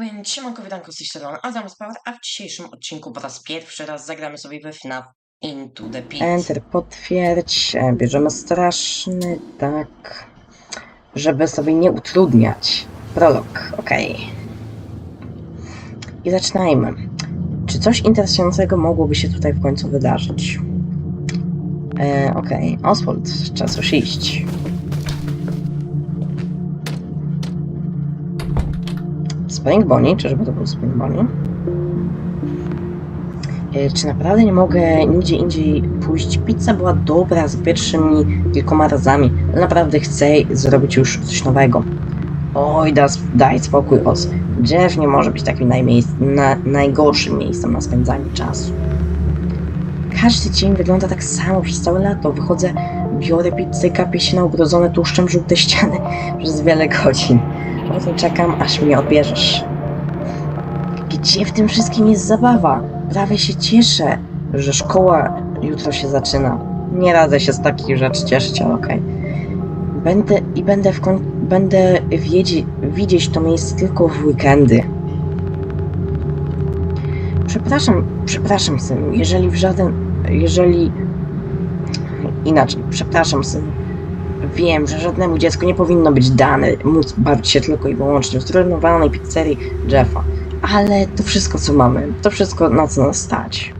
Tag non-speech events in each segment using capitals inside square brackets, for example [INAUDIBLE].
Więc siemanko, witanko z tej strony Adam a w dzisiejszym odcinku po raz pierwszy raz zagramy sobie we FNAF Into the Pit. Enter, potwierdź. E, Bierzemy straszny, tak. Żeby sobie nie utrudniać. Prolog, okej. I zaczynajmy. Czy coś interesującego mogłoby się tutaj w końcu wydarzyć? E, okej, Oswald, czas już iść. Spring Bonnie, czyżby to był Spring Bonnie? E, Czy naprawdę nie mogę nigdzie indziej pójść? Pizza była dobra z pierwszymi kilkoma razami, ale naprawdę chcę zrobić już coś nowego. Oj, da, daj spokój, Os. Jeff nie może być takim na, najgorszym miejscem na spędzanie czasu. Każdy dzień wygląda tak samo przez całe lato. Wychodzę, biorę pizzę, kapię się na ubrodzone tłuszczem żółte ściany [LAUGHS] przez wiele godzin. Potem czekam, aż mnie odbierzesz. Gdzie w tym wszystkim jest zabawa? Prawie się cieszę, że szkoła jutro się zaczyna. Nie radzę się z takich rzeczy cieszyć, ale okej. Będę i będę w koń... będę widzieć to miejsce tylko w weekendy. Przepraszam, przepraszam synu, jeżeli w żaden... jeżeli... Inaczej, przepraszam synu. Wiem, że żadnemu dziecku nie powinno być dane móc bawić się tylko i wyłącznie w zrenowanej pizzerii Jeffa. Ale to wszystko, co mamy, to wszystko, na co nas stać.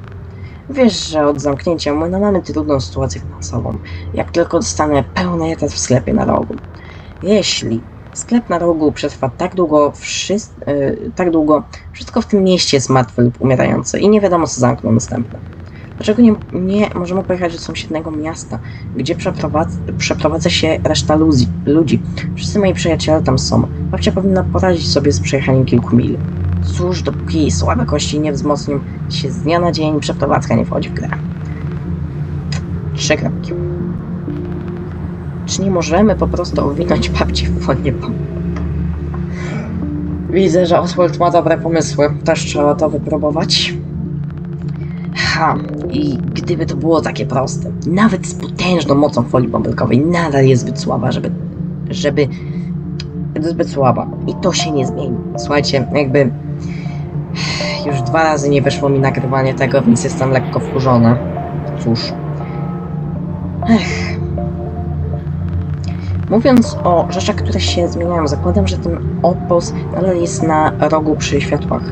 Wiesz, że od zamknięcia młyna mamy trudną sytuację finansową. Jak tylko dostanę pełny etat w sklepie na rogu. Jeśli sklep na rogu przetrwa tak długo, yy, tak długo, wszystko w tym mieście jest martwe lub umierające i nie wiadomo, co zamkną następne. Dlaczego nie, nie możemy pojechać do sąsiedniego miasta, gdzie przeprowadza, przeprowadza się reszta ludzi, ludzi? Wszyscy moi przyjaciele tam są. Babcia powinna poradzić sobie z przejechaniem kilku mil. Cóż, dopóki słabe kości nie wzmocnią się z dnia na dzień, przeprowadzka nie wchodzi w grę. Trzy kropki. Czy nie możemy po prostu owinąć babci w wonie? Widzę, że Oswald ma dobre pomysły. Też trzeba to wypróbować. I gdyby to było takie proste, nawet z potężną mocą folii bąbelkowej nadal jest zbyt słaba, żeby, żeby, zbyt słaba. I to się nie zmieni. Słuchajcie, jakby już dwa razy nie wyszło mi nagrywanie tego, więc jestem lekko wkurzony. Cóż. Ech. Mówiąc o rzeczach, które się zmieniają, zakładam, że ten opos nadal jest na rogu przy światłach.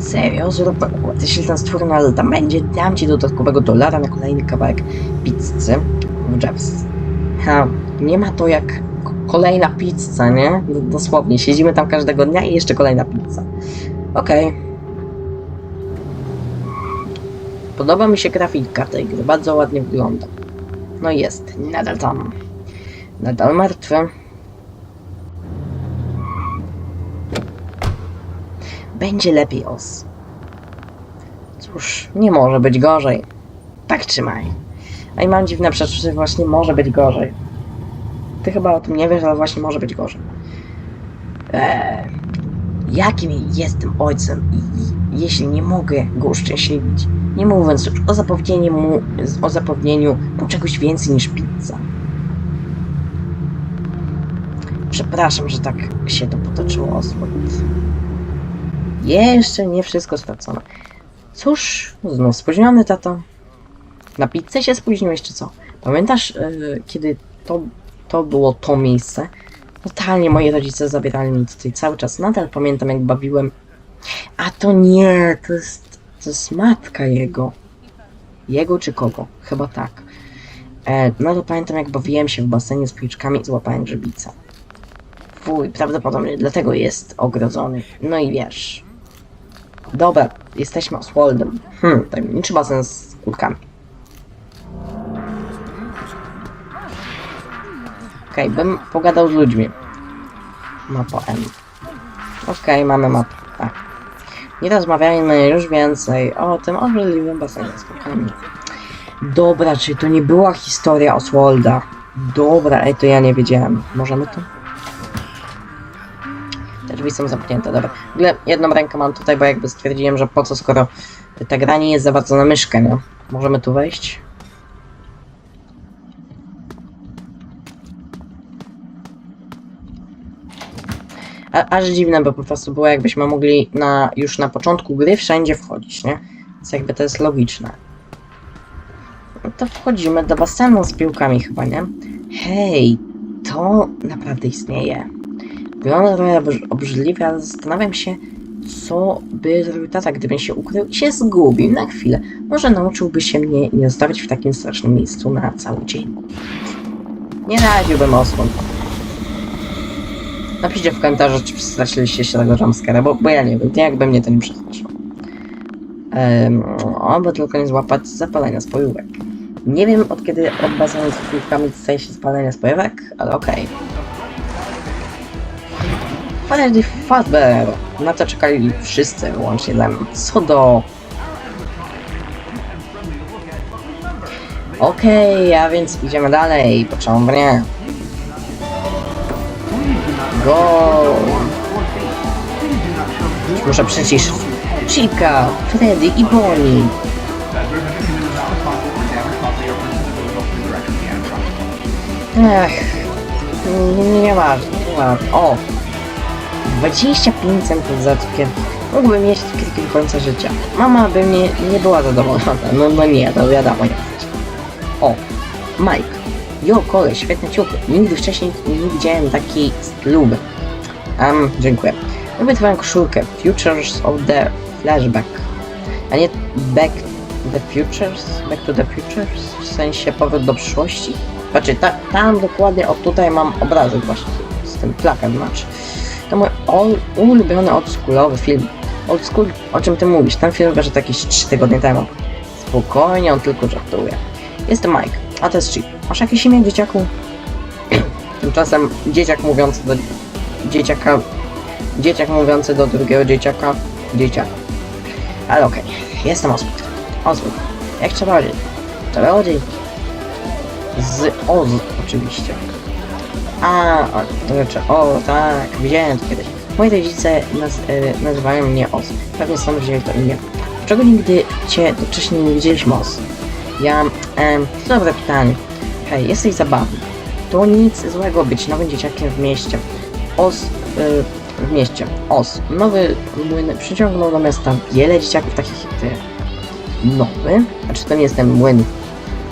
Serio? Zrób układ. Jeśli ten stwór nadal będzie, dam ci dodatkowego dolara na kolejny kawałek pizzy w Jeffs. Ha, nie ma to jak kolejna pizza, nie? Dosłownie, siedzimy tam każdego dnia i jeszcze kolejna pizza. Okej. Podoba mi się grafika tej gry, bardzo ładnie wygląda. No jest, nadal tam. Nadal martwy. Będzie lepiej, os. Cóż, nie może być gorzej. Tak trzymaj. A i mam dziwne przeczucie, że właśnie może być gorzej. Ty chyba o tym nie wiesz, ale właśnie może być gorzej. Eee, jakim jestem ojcem i, i jeśli nie mogę go uszczęśliwić, nie mówiąc już o zapewnieniu mu, o zapewnieniu mu czegoś więcej niż pizza. Przepraszam, że tak się to potoczyło, Oswald. Jeszcze nie wszystko stracone. Cóż, znów spóźniony, tato. Na pizzę się spóźniłeś, czy co? Pamiętasz, yy, kiedy to, to było to miejsce? Totalnie moi rodzice zabierali mnie tutaj cały czas. Nadal pamiętam, jak bawiłem. A to nie, to jest, to jest matka jego. Jego czy kogo? Chyba tak. E, nadal pamiętam, jak bawiłem się w basenie z policzkami i złapałem grzybica. Fuj, prawdopodobnie dlatego jest ogrodzony. No i wiesz. Dobra, jesteśmy Oswaldem. Hmm, tajemniczy basen z kulkami. Okej, bym pogadał z ludźmi. Mapa M. Okej, mamy mapę. Tak. Nie rozmawiajmy już więcej o tym obrzydliwym basenie z kulkami. Dobra, czy to nie była historia Oswalda? Dobra, ej, to ja nie wiedziałem. Możemy to? Drzwi są zamknięte, dobra. W ogóle jedną rękę mam tutaj, bo jakby stwierdziłem, że po co, skoro ta gra nie jest za bardzo na myszkę, nie? Możemy tu wejść? A, aż dziwne, bo po prostu było jakbyśmy mogli na, już na początku gry wszędzie wchodzić, nie? Więc jakby to jest logiczne. No to wchodzimy do basenu z piłkami chyba, nie? Hej, to naprawdę istnieje. Wygląda trochę obrzy- obrzydliwie, ale zastanawiam się, co by zrobił tata, gdybym się ukrył i się zgubił na chwilę. Może nauczyłby się mnie nie zostawić w takim strasznym miejscu na cały dzień. Nie radziłbym osłon. Napiszcie w komentarzu, czy przestraszyliście się tego jumpscare'a, bo, bo ja nie wiem, jakby mnie to nie przestraszyło. Um, oby tylko nie złapać zapalenia spojówek. Nie wiem od kiedy od basenu z piłkami staje się spalenie spojówek, ale okej. Freddy Fazbear! Na to czekali wszyscy, łącznie ze mną. Co do... Okej, a więc idziemy dalej, początnie. Go! Muszę przyciszyć. Chica, Freddy i Bonnie. Ech, nie, ważne, nie ważne. O! 25 centów za cukier. Mógłbym jeść cukierki do końca życia. Mama by mnie nie była zadowolona. No, no nie, to wiadomo jak. O! Mike. Jo, kole, świetne ciuchy. Nigdy wcześniej nie widziałem takiej luby. Um, dziękuję. Lubię twoją koszulkę. Futures of the Flashback. A nie Back the Futures? Back to the Futures? W sensie powrót do przyszłości? Znaczy, ta, tam dokładnie, o tutaj mam obrazek właśnie. Z tym plakat znaczy. To mój ulubiony oldschoolowy film. Old school, o czym ty mówisz? Ten film wyszedł jakieś 3 tygodnie temu. Spokojnie, on tylko żartuje. Jestem Mike, a to jest Chip. Masz jakieś imię, dzieciaku? [CLEARS THROAT] Tymczasem dzieciak mówiący do dzieciaka... Dzieciak mówiący do drugiego dzieciaka... Dzieciak. Ale okej, jestem Oswald. Oswald. Jak? Trzeba powiedzieć. Z Oz, oczywiście. A, o, znaczy, o tak, widziałem to kiedyś. Moi rodzice naz, e, nazywają mnie Oz. Pewnie stąd wzięli to imię. Dlaczego nigdy cię wcześniej nie widzieliśmy Oz? Ja, em, dobre pytanie. Hej, jesteś zabawny. To nic złego być nowym dzieciakiem w mieście. Oz, y, w mieście. Oz. Nowy młyn przyciągnął do miasta wiele dzieciaków takich jak ty. Nowy? Znaczy to nie jest ten młyn,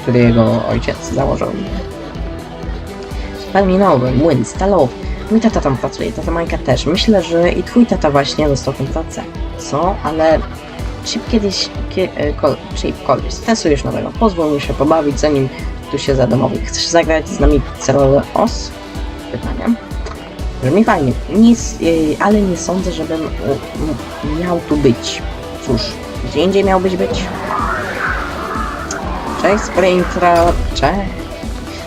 który jego ojciec założył. Nowy, młyn stalowy. Mój tata tam pracuje, tata Majka też. Myślę, że i twój tata właśnie dostał tę pracę. Co? Ale Chip kiedyś, kie, e, kol, Chip kiedyś stresujesz nowego. Pozwól mi się pobawić, zanim tu się zadomowi. Chcesz zagrać z nami rolę os? Pytanie. Brzmi fajnie. Nic, e, ale nie sądzę, żebym miał tu być. Cóż, gdzie indziej miałbyś być? Cześć Springtrap, cześć.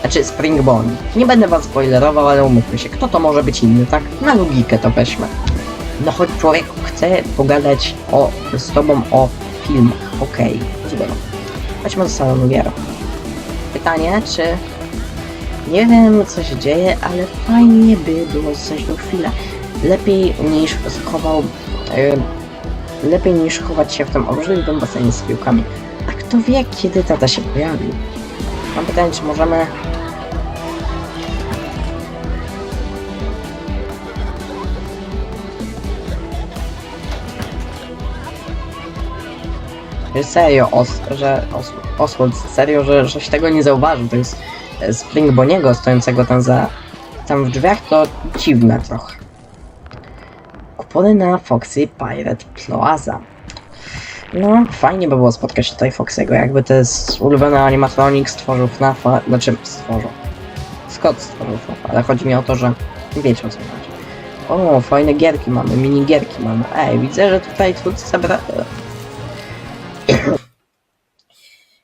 Znaczy Spring Bonnie. Nie będę was spoilerował, ale umówmy się, kto to może być inny, tak? Na logikę to weźmy. No choć człowieku chce pogadać o, z tobą o filmach. Okej, okay. Chodźmy do salonu gier. Pytanie, czy... Nie wiem co się dzieje, ale fajnie by było zostać tu chwilę. Lepiej niż schował... Yy, lepiej niż chować się w tym obrzydliwym basenie z piłkami. A kto wie, kiedy tata się pojawi? Mam pytanie, czy możemy... Serio, os, że os, Oswald, serio, że, żeś tego nie zauważył. To jest Spring Boniego stojącego tam za... tam w drzwiach, to dziwne trochę. Kupony na Foxy Pirate Plaza. No, fajnie by było spotkać tutaj Foxego, jakby to jest ulubiony animatronik stworzył FNAFa, znaczy stworzył. Scott stworzył FNAFa, ale chodzi mi o to, że wiecie o co chodzi. O, fajne gierki mamy, mini gierki mamy. Ej, widzę, że tutaj twórcy zabra...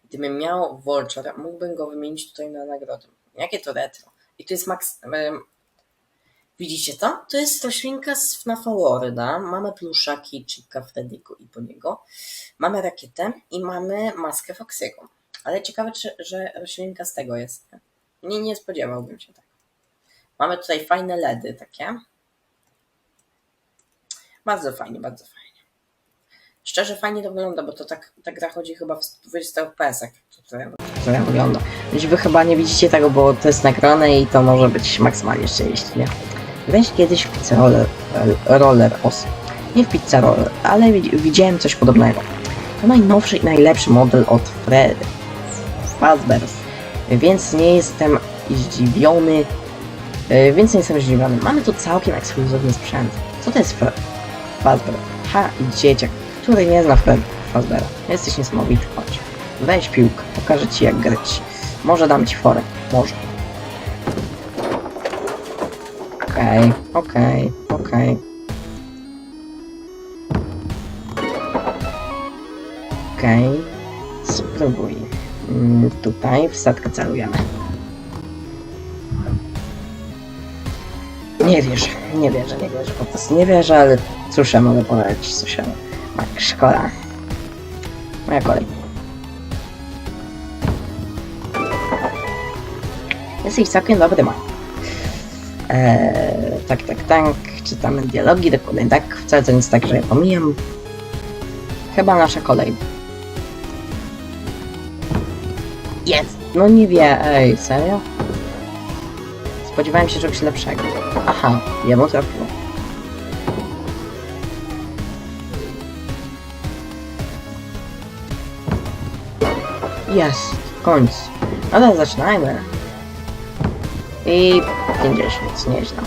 Gdybym miał Vulture, mógłbym go wymienić tutaj na nagrodę. Jakie to retro? I to jest max... Widzicie to? To jest roślinka z FNAFa Worda. Mamy pluszaki Chica, Freddy'ego i po niego. Mamy rakietę i mamy maskę Foxy'ego. Ale ciekawe, czy, że roślinka z tego jest. Nie, nie spodziewałbym się tak. Mamy tutaj fajne LEDy takie. Bardzo fajnie, bardzo fajnie. Szczerze fajnie to wygląda, bo to tak, ta gra chodzi chyba w 20 FPS-ach. To ja wygląda. Więc wy chyba nie widzicie tego, bo to jest nagrane i to może być maksymalnie 30, nie? Weź kiedyś w rolę Roller Os. Nie w Pizza Roller, ale widz- widziałem coś podobnego. To najnowszy i najlepszy model od Fred Fazbear's, więc nie jestem zdziwiony. e, Więc nie jestem zdziwiony. Mamy tu całkiem ekskluzywny sprzęt. Co to jest Fazbear? Ha, dzieciak, który nie zna Fred Fazbeara. Jesteś niesamowity, chodź. Weź piłkę, pokażę ci jak grać. Może dam ci forę, może. Okej, okej, okej. Okej, spróbuj. Mm, Tutaj w setkę celujemy. Nie wierzę, nie wierzę, nie wierzę, po prostu nie wierzę, ale cóż ja mogę powiedzieć, cóż ja... Szkoda. Moja kolej. Jesteś całkiem dobry, ma. Eee, tak, tak, tak. Czytamy dialogi, dokładnie tak. Wcale to nic tak, że je pomijam. Chyba nasza kolej. Jest! No nie wie, ej, serio? Spodziewałem się czegoś lepszego. Aha, jemu trafiło. Jest, w końcu. Ale zaczynajmy. I 50, nieźle.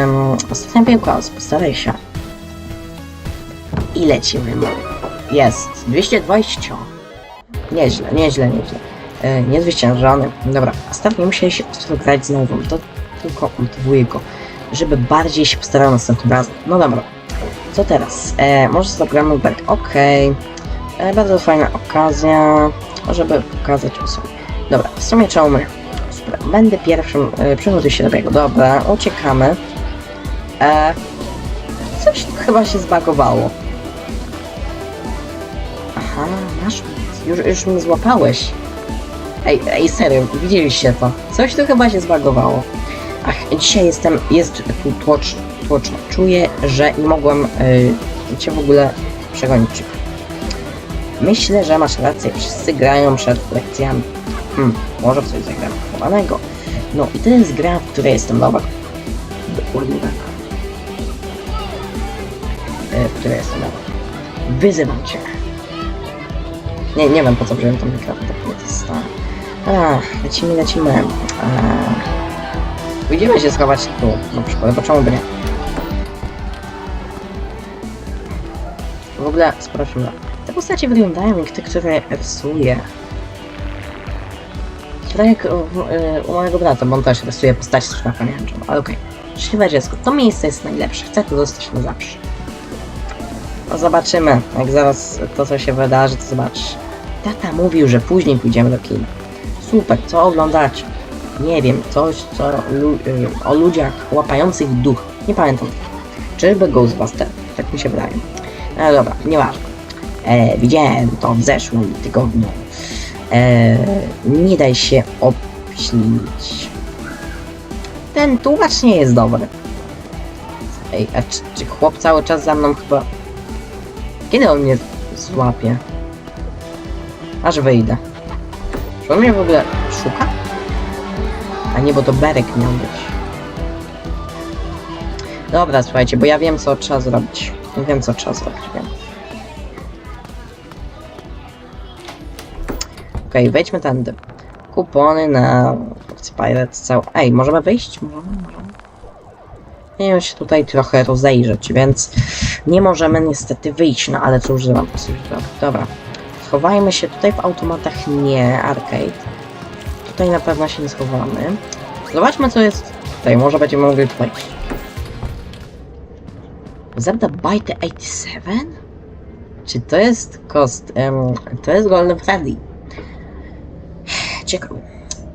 Um, ostatnia piłka, postaraj się. I lecimy. Jest, 220. Nieźle, nieźle, nieźle. E, niezwyciężony. Dobra, ostatnio musieli się grać znowu. To tylko motywuje go, żeby bardziej się postarał następnym razem. No dobra. Co teraz? E, może zagramy back. Okej. E, bardzo fajna okazja, żeby pokazać osobę. Dobra, w sumie czemu my? Super, Będę pierwszym, e, się do biegu. Dobra, uciekamy. E, coś chyba się zbagowało. Aha, masz już, już mnie złapałeś. Ej, ej, serio, widzieliście to? Coś tu chyba się zbagowało. Ach, dzisiaj jestem, jest tu tłocz, tłoczno. Czuję, że nie mogłem y, cię w ogóle przegonić. Myślę, że masz rację, wszyscy grają przed lekcjami. Hmm, może w coś zagramy chowanego. No i to jest gra, w której jestem nowa. Dokładnie tak. E, w której jestem nowa. Wyzywam cię. Nie, nie wiem po co wziąłem tą mikrofon, to jest ta... Ach, lecimy, lecimy. Eee, Pójdziemy się schować tu, na przykład, bo czemu by nie? W ogóle, sprawdźmy. Te postacie wyglądają jak te, które rysuję. Tak jak u, y, u mojego brata, bo on też rysuje postacie, które pamiętam, ale okej. Szczęśliwe dziecko, to miejsce jest najlepsze, chcę tu zostać na zawsze. No zobaczymy, jak zaraz to co się wydarzy, to zobaczysz. Tata mówił, że później pójdziemy do kina. Super, co oglądacie? Nie wiem, coś co lu y, o ludziach łapających duch. Nie pamiętam. Czyżby Ghostbuster? Tak mi się wydaje. No dobra, nieważne. E, widziałem to w zeszłym tygodniu. E, nie daj się obśnić. Ten tłumacz nie jest dobry. Ej, a czy, czy chłop cały czas za mną chyba... Kiedy on mnie złapie? Aż wyjdę. Czy on mnie w ogóle szuka? A nie, bo to Berek miał być. Dobra, słuchajcie, bo ja wiem co trzeba zrobić. Wiem co trzeba zrobić, wiem. Okej, wejdźmy tędy. Kupony na opcję Pirate całe. Ej, możemy wyjść? Możemy, możemy. Wiem, się tutaj trochę rozejrzeć, więc nie możemy niestety wyjść, no ale cóż, zrobić. Dobra. Schowajmy się tutaj w automatach, nie, arcade. Tutaj na pewno się nie schowamy. Zobaczmy co jest tutaj, może będziemy mogli tutaj. Zelda Byte 87? Czy to jest kost... em, to jest Golden Freddy. Ciekawe.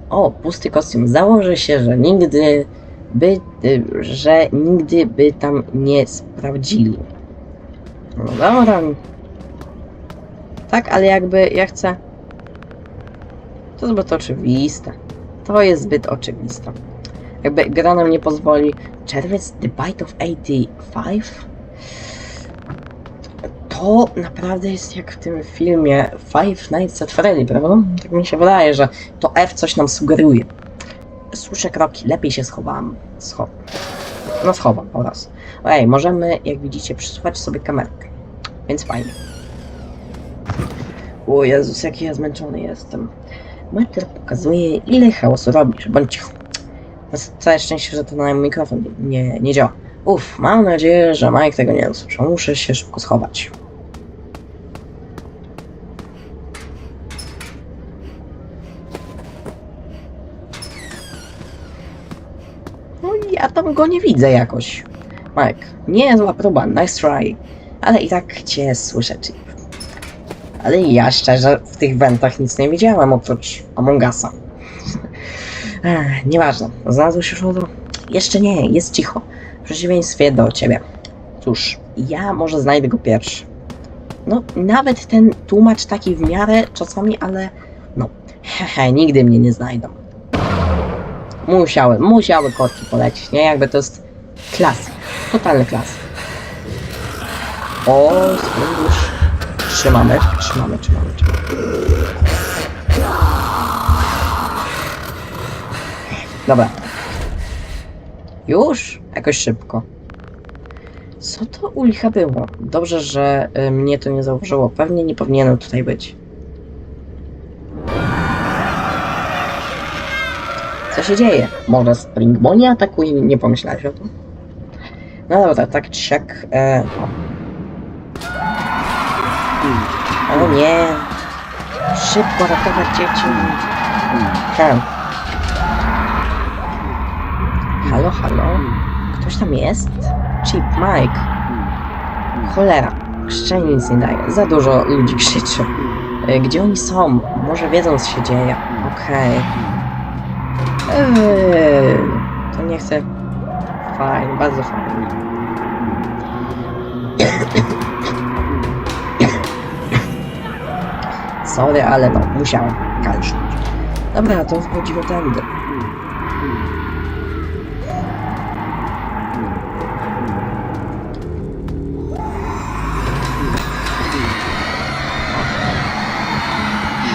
O, pusty kostium. Założę się, że nigdy by, y, że nigdy by tam nie sprawdzili. No dobra. Tak, ale jakby ja chcę. To jest zbyt oczywiste. To jest zbyt oczywiste. Jakby gra nam nie pozwoli. Czerwiec The Bite of 85? To naprawdę jest jak w tym filmie Five Nights at Freddy, prawda? Tak mi się wydaje, że to F coś nam sugeruje. Słyszę kroki, lepiej się schowam. Scho No schowa oraz. Ej, możemy, jak widzicie, przesuwać sobie kamerkę. Więc fajnie. O Jezus, jaki ja zmęczony jestem. Meter pokazuje, ile hałasu robisz. Bądź cicho. Całe szczęście, że to na mikrofon nie, nie działa. Uff, mam nadzieję, że Mike tego nie usłyszał. Muszę się szybko schować. No ja tam go nie widzę jakoś. Mike, niezła próba, nice try. Ale i tak cię słyszę, Chip. Ale ja szczerze w tych wentach nic nie widziałem oprócz Among Usa. [LAUGHS] Nieważne, znalazłeś już lodu? Jeszcze nie, jest cicho. W przeciwieństwie do ciebie. Cóż, ja może znajdę go pierwszy. No, nawet ten tłumacz taki w miarę czasami, ale no, hehe, nigdy mnie nie znajdą. Musiały, musiały kotki polecieć, nie? Jakby to jest klasyk, totalny klasyk. O, fundusz. Trzymamy, trzymamy, trzymamy, trzymamy. Dobra. Już? Jakoś szybko. Co to u licha było? Dobrze, że y, mnie to nie zauważyło. Pewnie nie powinienem tutaj być. Co się dzieje? Może Spring Bonnie atakuje? Nie pomyślałeś o tym? No dobra, tak czy siak. E, o. nie! Szybko ratować dzieci! Hem. Halo, halo? Ktoś tam jest? Chip, Mike. Cholera, szczęście nic nie daje. Za dużo ludzi krzyczy. E, Gdzie oni są? Może wiedzą, co się dzieje. Okej. Eee, to nie chcę. Fajnie, bardzo fajnie. Sorry, ale no, musiałem kalsznąć. Dobra, to wchodzimy tędy.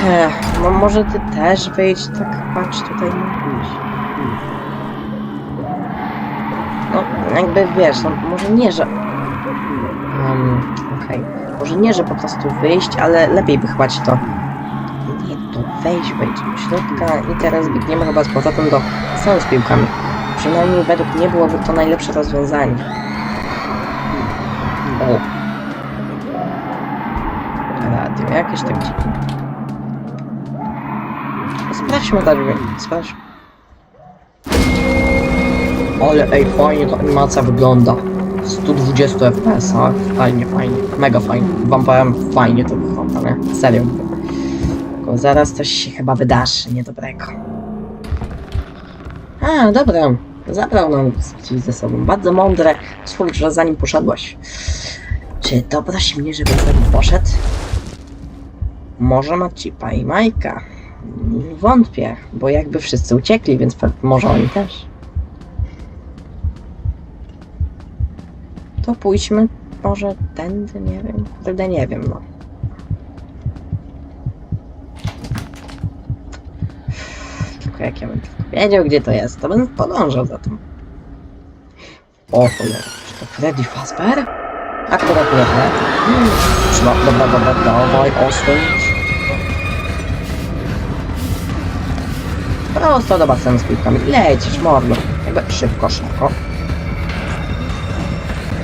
Ech, no może ty też wyjdź, tak patrz tutaj mówisz. No, jakby wiesz, no może nie, że... Um, okej. Może nie, że po prostu wyjść, ale lepiej by chyba to... Nie, to wejść, wejdź do środka i teraz biegniemy chyba z powrotem do salonu z piłkami. Przynajmniej według mnie byłoby to najlepsze rozwiązanie. O. Radio, jakieś tak dziwne. Sprawdźmy te drzwi, sprawdźmy. Ale ej, fajnie ta animacja wygląda. 120 fps, a fajnie, fajnie, mega fajnie. Wam powiem, fajnie to wygląda, nie? Serio. Tylko zaraz coś się chyba wydarzy niedobrego. A, dobra. Zabrał nam gdzieś ze sobą. Bardzo mądre. Spójrz, że zanim poszedłeś. Czy dobraś mnie, żebym poszedł? Może ma Cipa i Majka. Wątpię, bo jakby wszyscy uciekli, więc może oni też. To pójdźmy może tędy, nie wiem. Kurde, nie wiem, no. Tylko jak ja bym tylko wiedział, gdzie to jest, to bym podążał za tym. O cholera, czy to Freddy Fazbear? Akurat nie, nie? Hmm. Trzyma, dobra, dobra, dawaj, osłonić. Prosto do basenu z piłkami. Lecisz, mordo. Jakby szybko, szybko.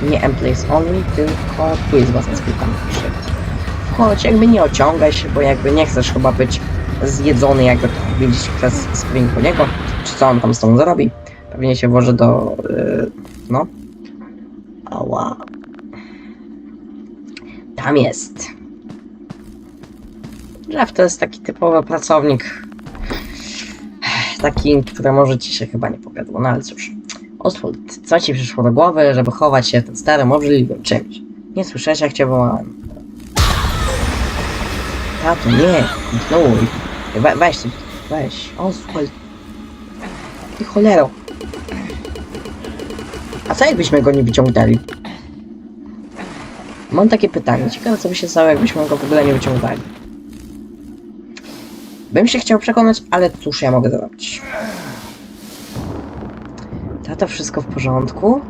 Nie M-Place Only, tylko tu jest basen z piłkami. Szybko. Wchodź, jakby nie ociągaj się, bo jakby nie chcesz chyba być zjedzony, jakby widzieć przez Spring po niego. Czy co on tam z tą zrobi? Pewnie się włoży do... Yy, no. Ała. Tam jest. Jeff to jest taki typowy pracownik taki, który może ci się chyba nie powiodło, no ale cóż. Oswald, co ci przyszło do głowy, żeby chować się tym starym, obrzydliwym czymś? Nie słyszałeś, jak cię wołałem. Tato, nie, kontynuuj. We, weź, weź, Oswald. Ty cholero. A co jakbyśmy go nie wyciągnęli? Mam takie pytanie, ciekawe co by się stało, jakbyśmy go w ogóle nie wyciągnęli. Bym się chciał przekonać, ale cóż ja mogę zrobić? Tato to wszystko w porządku?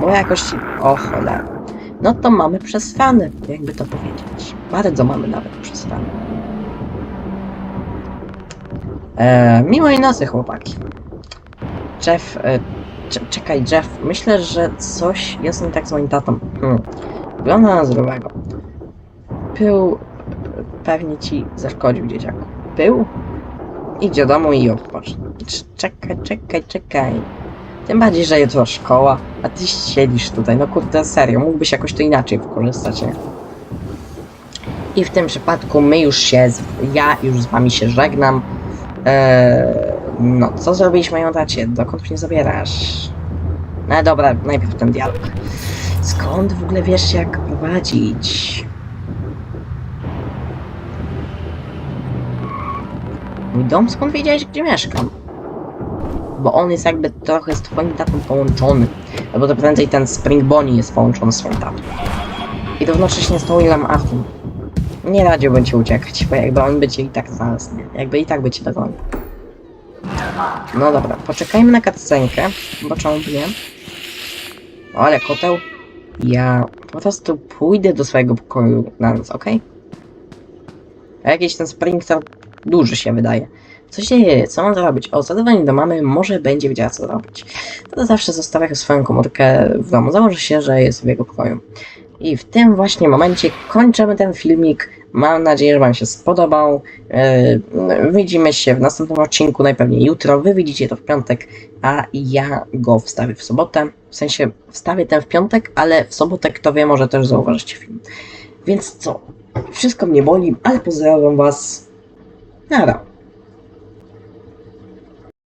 Bo jakoś... O cholera. No to mamy przesrane, jakby to powiedzieć. Bardzo mamy nawet przesrane. E, miłej nocy, chłopaki. Jeff... E, cze- czekaj, Jeff. Myślę, że coś jest nie tak z moim tatą. Hmm. Wygląda na zdrowego. Pył pewnie ci zaszkodził, dzieciaku. Pył? Idź do domu i odpocznij. Cz- Czekaj, czekaj, czekaj. Tym bardziej, że jutro szkoła, a ty siedzisz tutaj. No kurde, serio, mógłbyś jakoś to inaczej wykorzystać, nie? I w tym przypadku my już się, z, ja już z wami się żegnam. Eee, no, co zrobiliśmy moją tacie? Dokąd mnie zabierasz? No dobra, najpierw ten dialog. Skąd w ogóle wiesz jak prowadzić? Dom? Skąd wiedziałeś, gdzie mieszkam? Bo on jest jakby trochę z twoim tatą połączony. Albo to prędzej ten Spring Bonnie jest połączony z swoim tatą. I równocześnie z tą Willem Arthur. Nie radziłbym ci uciekać, bo jakby on by cię i tak znalazł? Jakby i tak by cię dogonił. No dobra, poczekajmy na cutscenkę, bo czemu nie? O, ale koteł. Ja po prostu pójdę do swojego pokoju na noc, okej? A jakiś ten spring to duży się wydaje. Co się dzieje? Co mam zrobić? O, zadzwonię do mamy, może będzie wiedziała co zrobić. To zawsze zostawia swoją komórkę w domu. Założę się, że jest w jego pokoju. I w tym właśnie momencie kończymy ten filmik. Mam nadzieję, że Wam się spodobał. Yy, widzimy się w następnym odcinku, najpewniej jutro. Wy widzicie to w piątek, a ja go wstawię w sobotę. W sensie wstawię ten w piątek, ale w sobotę, kto wie, może też zauważycie film. Więc co? Wszystko mnie boli, ale pozdrawiam Was. Cara,